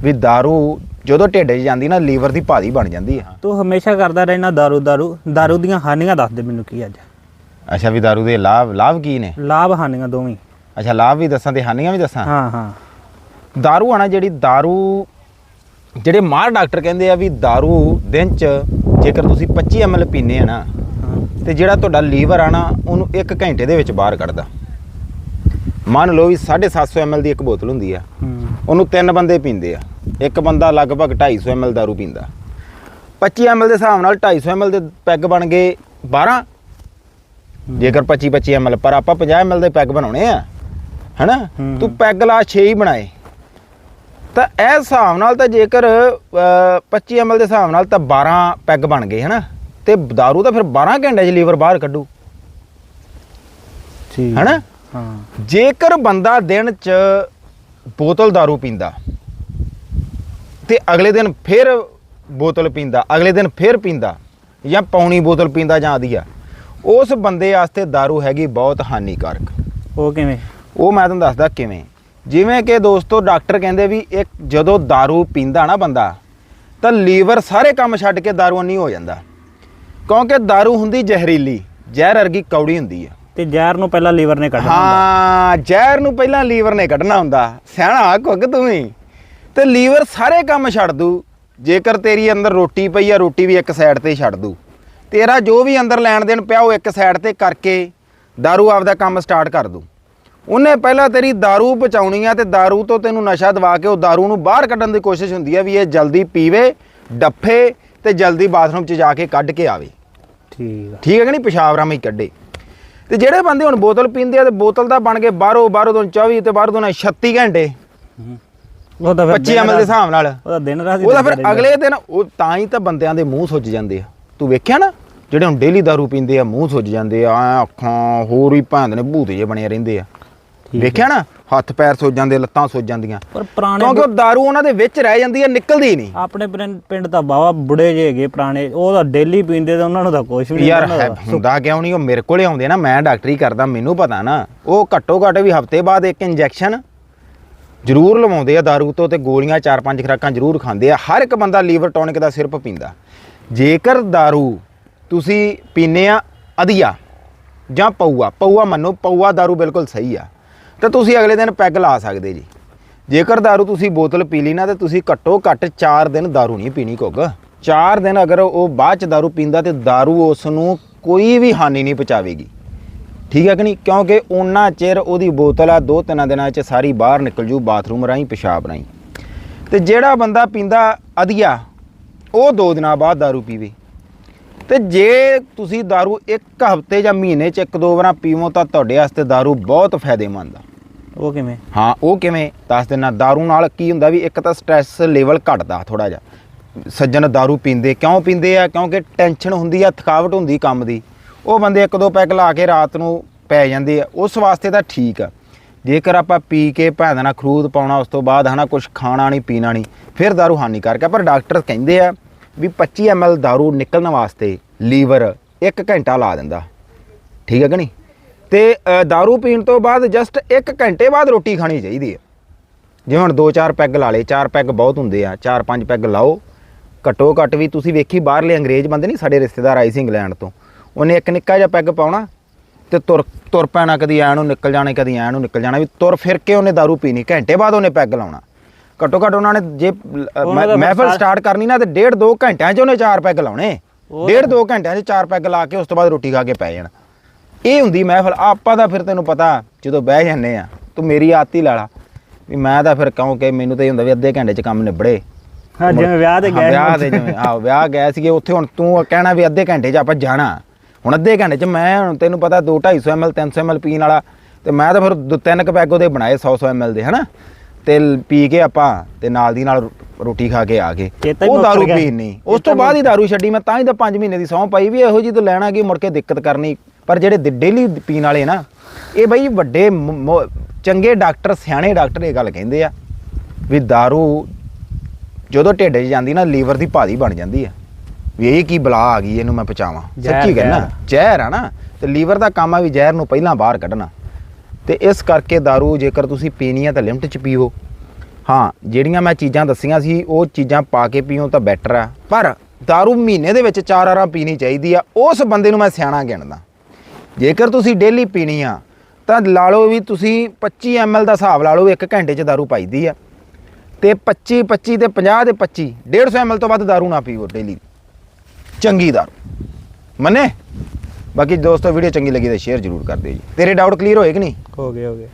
ਵੀ दारू ਜਦੋਂ ਢਿੱਡ 'ਚ ਜਾਂਦੀ ਨਾ ਲੀਵਰ ਦੀ ਭਾਰੀ ਬਣ ਜਾਂਦੀ ਆ ਤੂੰ ਹਮੇਸ਼ਾ ਕਰਦਾ ਰਹਿਣਾ ਦਾਰੂ ਦਾਰੂ ਦਾਰੂ ਦੀਆਂ ਹਾਨੀਆਂ ਦੱਸ ਦੇ ਮੈਨੂੰ ਕੀ ਅੱਜ ਅੱਛਾ ਵੀ दारू ਦੇ ਲਾਭ ਲਾਭ ਕੀ ਨੇ ਲਾਭ ਹਾਨੀਆਂ ਦੋਵੇਂ ਅੱਛਾ ਲਾਭ ਵੀ ਦੱਸਾਂ ਤੇ ਹਾਨੀਆਂ ਵੀ ਦੱਸਾਂ ਹਾਂ ਹਾਂ दारू ਆਣਾ ਜਿਹੜੀ दारू ਜਿਹੜੇ ਮਾਰ ਡਾਕਟਰ ਕਹਿੰਦੇ ਆ ਵੀ दारू ਦਿਨ 'ਚ ਜੇਕਰ ਤੁਸੀਂ 25 ml ਪੀਨੇ ਆ ਨਾ ਹਾਂ ਤੇ ਜਿਹੜਾ ਤੁਹਾਡਾ ਲੀਵਰ ਆ ਨਾ ਉਹਨੂੰ 1 ਘੰਟੇ ਦੇ ਵਿੱਚ ਬਾਹਰ ਕੱਢਦਾ ਮੰਨ ਲਓ ਵੀ 750 ml ਦੀ ਇੱਕ ਬੋਤਲ ਹੁੰਦੀ ਆ ਹੂੰ ਉਹਨੂੰ ਤਿੰਨ ਬੰਦੇ ਪੀਂਦੇ ਆ ਇੱਕ ਬੰਦਾ ਲਗਭਗ 250 ml दारू ਪੀਂਦਾ 25 ml ਦੇ ਹਿਸਾਬ ਨਾਲ 250 ml ਦੇ ਪੈਗ ਬਣ ਗਏ 12 ਜੇਕਰ 25 25 ml ਪਰ ਆਪਾਂ 50 ml ਦੇ ਪੈਗ ਬਣਾਉਣੇ ਆ ਹੈਨਾ ਹੂੰ। ਤੂੰ ਪੈਗ ਲਾ 6 ਹੀ ਬਣਾਏ ਤਾਂ ਇਹ ਹਿਸਾਬ ਨਾਲ ਤਾਂ ਜੇਕਰ ਅਹ, 25 ml ਦੇ ਹਿਸਾਬ ਨਾਲ ਤਾਂ 12 ਪੈਗ ਬਣ ਗਏ ਹੈਨਾ ਤੇ दारू ਤਾਂ ਫਿਰ 12 ਘੰਟੇ 'ਚ ਲੀਵਰ ਬਾਹਰ ਕੱਢੂ ਠੀਕ ਹੈਨਾ ਹਾਂ ਜੇਕਰ ਬੰਦਾ ਦਿਨ ਚ ਬੋਤਲ दारू ਪੀਂਦਾ ਤੇ ਅਗਲੇ ਦਿਨ ਫਿਰ ਬੋਤਲ ਪੀਂਦਾ ਅਗਲੇ ਦਿਨ ਫਿਰ ਪੀਂਦਾ ਜਾਂ ਪੌਣੀ ਬੋਤਲ ਪੀਂਦਾ ਜਾਂ ਆਦੀਆ ਉਸ ਬੰਦੇ ਵਾਸਤੇ दारू ਹੈਗੀ ਬਹੁਤ ਹਾਨੀਕਾਰਕ ਉਹ ਕਿਵੇਂ ਉਹ ਮੈਂ ਤੁਹਾਨੂੰ ਦੱਸਦਾ ਕਿਵੇਂ ਜਿਵੇਂ ਕਿ ਦੋਸਤੋ ਡਾਕਟਰ ਕਹਿੰਦੇ ਵੀ ਇੱਕ ਜਦੋਂ दारू ਪੀਂਦਾ ਨਾ ਬੰਦਾ ਤਾਂ ਲੀਵਰ ਸਾਰੇ ਕੰਮ ਛੱਡ ਕੇ दारू ਨਹੀਂ ਹੋ ਜਾਂਦਾ ਕਿਉਂਕਿ दारू ਹੁੰਦੀ ਜ਼ਹਿਰੀਲੀ ਜ਼ਹਿਰ ਵਰਗੀ ਕੌੜੀ ਹੁੰਦੀ ਹੈ ਤੇ ਜ਼ਹਿਰ ਨੂੰ ਪਹਿਲਾਂ ਲੀਵਰ ਨੇ ਕੱਢਣਾ ਹੁੰਦਾ। ਹਾਂ ਜ਼ਹਿਰ ਨੂੰ ਪਹਿਲਾਂ ਲੀਵਰ ਨੇ ਕੱਢਣਾ ਹੁੰਦਾ ਸਿਆਣਾ ਕੁੱਗ ਤੂੰ ਵੀ ਤੇ ਲੀਵਰ ਸਾਰੇ ਕੰਮ ਛੱਡ ਦੂ ਜੇਕਰ ਤੇਰੀ ਅੰਦਰ ਰੋਟੀ ਪਈ ਆ ਰੋਟੀ ਵੀ ਇੱਕ ਸਾਈਡ ਤੇ ਹੀ ਛੱਡ ਦੂ ਤੇਰਾ ਜੋ ਵੀ ਅੰਦਰ ਲੈਣ ਦੇਣ ਪਿਆ ਉਹ ਇੱਕ ਸਾਈਡ ਤੇ ਕਰਕੇ दारू ਆਪਦਾ ਕੰਮ ਸਟਾਰਟ ਕਰ ਦੂ ਉਹਨੇ ਪਹਿਲਾਂ ਤੇਰੀ दारू ਪਚਾਉਣੀ ਆ ਤੇ दारू ਤੋਂ ਤੈਨੂੰ ਨਸ਼ਾ ਦਵਾ ਕੇ ਉਹ दारू ਨੂੰ ਬਾਹਰ ਕੱਢਣ ਦੀ ਕੋਸ਼ਿਸ਼ ਹੁੰਦੀ ਆ ਵੀ ਇਹ ਜਲਦੀ ਪੀਵੇ ਡੱਫੇ ਤੇ ਜਲਦੀ ਬਾਥਰੂਮ 'ਚ ਜਾ ਕੇ ਕੱਢ ਕੇ ਆਵੇ ਠੀਕ ਆ ਠੀਕ ਹੈ ਕਿ ਨਹੀਂ ਪਿਸ਼ਾਬ ਰਾਮੀ ਕੱਢੇ ਤੇ ਜਿਹੜੇ ਬੰਦੇ ਹੁਣ ਬੋਤਲ ਪੀਂਦੇ ਆ ਤੇ ਬੋਤਲ ਦਾ ਬਣ ਕੇ ਬਾਹਰੋਂ ਬਾਹਰੋਂ ਤੋਂ 24 ਤੇ ਬਾਹਰੋਂ ਤੋਂ 36 ਘੰਟੇ ਹੂੰ। ਉਹ 25 ਦਿਨ ਦੇ ਹਿਸਾਬ ਨਾਲ। ਉਹਦਾ ਦਿਨ ਰਾਤ ਉਹਦਾ ਫਿਰ ਅਗਲੇ ਦਿਨ ਉਹ ਤਾਂ ਹੀ ਤਾਂ ਬੰਦਿਆਂ ਦੇ ਮੂੰਹ ਸੁੱਜ ਜਾਂਦੇ ਆ। ਤੂੰ ਵੇਖਿਆ ਨਾ ਜਿਹੜੇ ਹੁਣ ਡੇਲੀ ਦਾਰੂ ਪੀਂਦੇ ਆ ਮੂੰਹ ਸੁੱਜ ਜਾਂਦੇ ਆ ਅੱਖਾਂ ਹੋਰ ਹੀ ਭੈਣ ਨੇ ਭੂਤ ਜੇ ਬਣੇ ਰਹਿੰਦੇ ਆ। ਵੇਖਿਆ ਨਾ ਹੱਥ ਪੈਰ ਸੁੱਜ ਜਾਂਦੇ ਲੱਤਾਂ ਸੁੱਜ ਜਾਂਦੀਆਂ। ਪਰ ਪੁਰਾਣੇ ਕਿਉਂਕਿ ਉਹ ਦਾਰੂ ਉਹਨਾਂ ਦੇ ਵਿੱਚ ਰਹਿ ਜਾਂਦੀ ਆ ਨਿਕਲਦੀ ਹੀ ਨਹੀਂ। ਆਪਣੇ ਪਿੰਡ- ਪਿੰਡ ਤਾਂ ਬਾਵਾ ਬੁੜੇ ਜੇ ਹੈਗੇ ਪੁਰਾਣੇ ਉਹ ਤਾਂ ਡੇਲੀ ਪੀਂਦੇ ਤੇ ਉਹਨਾਂ ਨੂੰ ਤਾਂ ਕੁਝ ਵੀ ਨਹੀਂ ਯਾਰ ਹੁੰਦਾ ਕਿਉਂ ਨਹੀਂ ਉਹ ਮੇਰੇ ਕੋਲੇ ਆਉਂਦੇ ਨਾ ਮੈਂ ਡਾਕਟਰੀ ਕਰਦਾ ਮੈਨੂੰ ਪਤਾ ਨਾ। ਉਹ ਘੱਟੋ ਘੱਟ ਵੀ ਹਫ਼ਤੇ ਬਾਅਦ ਇੱਕ ਇੰਜੈਕਸ਼ਨ ਜ਼ਰੂਰ ਲਵਾਉਂਦੇ ਆ दारू ਤੋਂ ਤੇ ਗੋਲੀਆਂ ਚਾਰ ਪੰਜ ਖੁਰਾਕਾਂ ਜ਼ਰੂਰ ਖਾਂਦੇ ਆ ਹਰ ਇੱਕ ਬੰਦਾ ਲੀਵਰ ਟੌਨਿਕ ਦਾ ਸਿਰਪ ਪੀਂਦਾ ਜੇਕਰ दारू ਤੁਸੀਂ ਪੀਨੇ ਆ ਅਧੀਆ ਜਾਂ ਪਊਆ ਪਊਆ ਮੰਨੋ ਪਊਆ दारू ਬਿਲਕੁਲ ਸਹੀ ਆ ਤਾਂ ਤੁਸੀਂ ਅਗਲੇ ਦਿਨ ਪੈਗ ਲਾ ਸਕਦੇ ਜੀ ਜੇਕਰ दारू ਤੁਸੀਂ ਬੋਤਲ ਪੀ ਲਈ ਨਾ ਤੇ ਤੁਸੀਂ ਘੱਟੋ ਘੱਟ 4 ਦਿਨ दारू ਨਹੀਂ ਪੀਣੀ ਕੁੱਗ 4 ਦਿਨ ਅਗਰ ਉਹ ਬਾਅਦ ਚ दारू ਪੀਂਦਾ ਤੇ दारू ਉਸ ਨੂੰ ਕੋਈ ਵੀ ਹਾਨੀ ਨਹੀਂ ਪਹੁੰਚਾਵੇਗੀ ਠੀਕ ਹੈ ਕਿ ਨਹੀਂ ਕਿਉਂਕਿ ਉਹਨਾਂ ਚਿਰ ਉਹਦੀ ਬੋਤਲ ਆ ਦੋ ਤਿੰਨ ਦਿਨਾਂ ਚ ਸਾਰੀ ਬਾਹਰ ਨਿਕਲ ਜੂ ਬਾਥਰੂਮ ਰਾਹੀਂ ਪਿਸ਼ਾਬ ਰਾਹੀਂ ਤੇ ਜਿਹੜਾ ਬੰਦਾ ਪੀਂਦਾ ਅਧੀਆ ਉਹ ਦੋ ਦਿਨਾਂ ਬਾਅਦ दारू ਪੀਵੇ ਤੇ ਜੇ ਤੁਸੀਂ दारू ਇੱਕ ਹਫ਼ਤੇ ਜਾਂ ਮਹੀਨੇ ਚ ਇੱਕ ਦੋ ਵਾਰਾਂ ਪੀਵੋ ਤਾਂ ਤੁਹਾਡੇ ਵਾਸਤੇ दारू ਬਹੁਤ ਫਾਇਦੇਮੰਦ ਆ ਉਹ ਕਿਵੇਂ ਹਾਂ ਉਹ ਕਿਵੇਂ ਦੱਸ ਦਿਨਾ दारू ਨਾਲ ਕੀ ਹੁੰਦਾ ਵੀ ਇੱਕ ਤਾਂ ਸਟ੍ਰੈਸ ਲੈਵਲ ਘਟਦਾ ਥੋੜਾ ਜਿਹਾ ਸੱਜਣ दारू ਪੀਂਦੇ ਕਿਉਂ ਪੀਂਦੇ ਆ ਕਿਉਂਕਿ ਟੈਨਸ਼ਨ ਹੁੰਦੀ ਆ ਥਕਾਵਟ ਹੁੰਦੀ ਕੰਮ ਦੀ ਉਹ ਬੰਦੇ ਇੱਕ ਦੋ ਪੈਕ ਲਾ ਕੇ ਰਾਤ ਨੂੰ ਪੈ ਜਾਂਦੇ ਆ ਉਸ ਵਾਸਤੇ ਤਾਂ ਠੀਕ ਆ ਜੇਕਰ ਆਪਾਂ ਪੀ ਕੇ ਭੈਣ ਨਾਲ ਖਰੂਦ ਪਾਉਣਾ ਉਸ ਤੋਂ ਬਾਅਦ ਹਨਾ ਕੁਝ ਖਾਣਾ ਨਹੀਂ ਪੀਣਾ ਨਹੀਂ ਫਿਰ दारू ਹਾਨੀਕਾਰਕ ਆ ਪਰ ਡਾਕਟਰ ਕਹਿੰਦੇ ਆ ਵੀ 25 ml दारू ਨਿਕਲਣ ਵਾਸਤੇ ਲੀਵਰ 1 ਘੰਟਾ ਲਾ ਦਿੰਦਾ ਠੀਕ ਹੈ ਕਿ ਨਹੀਂ ਤੇ ਅ, दारू ਪੀਣ ਤੋਂ ਬਾਅਦ ਜਸਟ 1 ਘੰਟੇ ਬਾਅਦ ਰੋਟੀ ਖਾਣੀ ਚਾਹੀਦੀ ਹੈ ਜਿਵੇਂ ਹੁਣ 2-4 ਪੈਗ ਲਾ ਲਏ 4 ਪੈਗ ਬਹੁਤ ਹੁੰਦੇ ਆ 4-5 ਪੈਗ ਲਾਓ ਘੱਟੋ ਘੱਟ ਵੀ ਤੁਸੀਂ ਵੇਖੀ ਬਾਹਰਲੇ ਅੰਗਰੇਜ਼ ਬੰਦੇ ਨਹੀਂ ਸਾਡੇ ਰਿਸ਼ਤੇਦਾਰ ਆਏ ਸੀ ਇੰਗਲੈਂਡ ਤੋਂ ਉਹਨੇ ਇੱਕ ਨਿੱਕਾ ਜਿਹਾ ਪੈਗ ਪਾਉਣਾ ਤੇ ਤੁਰ ਤੁਰ ਪੈਣਾ ਕਦੀ ਐਂ ਨੂੰ ਨਿਕਲ ਜਾਣਾ ਕਦੀ ਐਂ ਨੂੰ ਨਿਕਲ ਜਾਣਾ ਵੀ ਤੁਰ ਫਿਰ ਕੇ ਉਹਨੇ दारू ਪੀਣੀ। ਘੰਟੇ ਬਾਅਦ ਉਹਨੇ ਪੈਗ ਲਾਉਣਾ। ਘੱਟੋ ਘੱਟ ਉਹਨਾਂ ਨੇ ਜੇ ਦਾ ਮਹਿਫਲ ਸਟਾਰਟ ਕਰਨੀ ਨਾ ਤੇ ਡੇਢ ਦੋ ਘੰਟਿਆਂ 'ਚ ਉਹਨੇ ਚਾਰ ਪੈਗ ਲਾਉਣੇ। ਡੇਢ ਦੋ ਘੰਟਿਆਂ 'ਚ ਚਾਰ ਪੈਗ ਲਾ ਕੇ ਉਸ ਤੋਂ ਬਾਅਦ ਰੋਟੀ ਖਾ ਕੇ ਪੈ ਜਾਣਾ। ਇਹ ਹੁੰਦੀ ਮਹਿਫਲ। ਆਪਾਂ ਤਾਂ ਫਿਰ ਤੈਨੂੰ ਪਤਾ ਜਦੋਂ ਬਹਿ ਜਾਂਦੇ ਆ ਤੂੰ ਮੇਰੀ ਆਦਤ ਹੀ ਲਾ ਲਾ। ਵੀ ਮੈਂ ਤਾਂ ਫਿਰ ਕਿਉਂਕਿ ਮੈਨੂੰ ਤਾਂ ਇਹ ਹੁੰਦਾ ਵੀ ਅੱਧੇ ਘੰਟੇ 'ਚ ਕੰਮ ਨਿਬੜੇ। ਹਾਂ ਜਿਵੇਂ ਵਿਆਹ ਤੇ ਹਾਂ, ਗਏ ਵਿਆਹ ਤੇ ਜਿਵੇਂ ਆਹ ਵਿਆਹ ਗਏ ਸੀਗੇ ਉੱਥੇ ਹੁਣ ਤੂੰ ਕਹਿਣਾ ਵੀ ਅੱਧੇ ਘੰਟੇ 'ਚ ਆਪਾਂ ਜਾਣਾ। ਹੁਣ ਅੱਧੇ ਘੰਟੇ 'ਚ ਮੈਂ ਹੁਣ ਤੈਨੂੰ ਪਤਾ 2 250 ml 300 ml ਪੀਣ ਵਾਲਾ ਤੇ ਮੈਂ ਤਾਂ ਫਿਰ ਦੋ ਤਿੰਨ ਕੁ ਪੈਗ ਉਹਦੇ ਬਣਾਏ 100 100 ml ਦੇ ਹਨਾ? ਤੇ ਪੀ ਕੇ ਆਪਾਂ ਤੇ ਨਾਲ ਦੀ ਨਾਲ ਰੋਟੀ ਖਾ ਕੇ ਆ ਗਏ। ਹੀ ਉਹ ਦਾਰੂ ਗਿਆ। ਪੀਣੀ ਉਸ ਤੋਂ ਬਾਅਦ ਹੀ ਦਾਰੂ ਛੱਡੀ ਮੈਂ ਤਾਂ ਹੀ ਤਾਂ 5 ਮਹੀਨੇ ਦੀ ਸਹੁੰ ਪਾਈ ਵੀ ਇਹੋ ਜੀ ਤੋਂ ਲੈਣਾ ਕੀ ਮੁੜ ਕੇ ਦਿੱਕਤ ਕਰਨੀ। ਪਰ ਜਿਹੜੇ ਡੇਲੀ ਪੀਣ ਵਾਲੇ ਨਾ ਇਹ ਬਈ ਵੱਡੇ ਚੰਗੇ ਡਾਕਟਰ ਸਿਆਣੇ ਡਾਕਟਰ ਇਹ ਗੱਲ ਕਹਿੰਦੇ ਆ ਵੀ दारू ਜਦੋਂ ਢਿੱਡ 'ਚ ਜਾਂਦੀ ਨਾ ਲੀਵਰ ਦੀ ਭਾਰੀ ਬਣ ਜਾਂਦੀ ਆ। ਵੀ ਇਹ ਕੀ ਬਲਾ ਆ ਗਈ ਇਹਨੂੰ ਮੈਂ ਪਚਾਵਾਂ ਜ਼ਹਿਰ, ਸੱਚੀ ਕਹਿਣਾ ਜ਼ਹਿਰ। ਜ਼ਹਿਰ ਆ ਨਾ ਤੇ ਲੀਵਰ ਦਾ ਕੰਮ ਆ ਵੀ ਜ਼ਹਿਰ ਨੂੰ ਪਹਿਲਾਂ ਬਾਹਰ ਕੱਢਣਾ ਤੇ ਇਸ ਕਰਕੇ दारू ਜੇਕਰ ਤੁਸੀਂ ਪੀਣੀ ਆ ਤਾਂ ਲਿਮਟ 'ਚ ਪੀਵੋ ਹਾਂ ਜਿਹੜੀਆਂ ਮੈਂ ਚੀਜ਼ਾਂ ਦੱਸੀਆਂ ਸੀ ਉਹ ਚੀਜ਼ਾਂ ਪਾ ਕੇ ਪੀਓ ਤਾਂ ਬੈਟਰ ਆ ਪਰ दारू ਮਹੀਨੇ ਦੇ ਵਿੱਚ ਚਾਰ ਵਾਰਾਂ ਪੀਣੀ ਚਾਹੀਦੀ ਆ ਉਸ ਬੰਦੇ ਨੂੰ ਮੈਂ ਸਿਆਣਾ ਗਿਣਦਾ ਜੇਕਰ ਤੁਸੀਂ ਡੇਲੀ ਪੀਣੀ ਆ ਤਾਂ ਲਾ ਲਓ ਵੀ ਤੁਸੀਂ 25 ml ਦਾ ਹਿਸਾਬ ਲਾ ਲਓ ਇੱਕ ਘੰਟੇ 'ਚ दारू ਪਾਈਦੀ ਆ ਤੇ 25 25 ਤੇ 50 ਤੇ 25 150 ml ਤੋਂ ਵੱਧ दारू ਨਾ ਪੀਓ ਡੇਲੀ ਚੰਗੀ दारू ਮੰਨੇ? ਬਾਕੀ ਦੋਸਤੋ ਵੀਡੀਓ ਚੰਗੀ ਲੱਗੀ ਤਾਂ ਸ਼ੇਅਰ ਜ਼ਰੂਰ ਕਰ ਦਿਓ ਜੀ। ਤੇਰੇ ਡਾਊਟ ਕਲੀਅਰ ਹੋਏ ਕਿ ਨਹੀਂ? ਹੋ ਗਏ ਹੋ ਗਏ।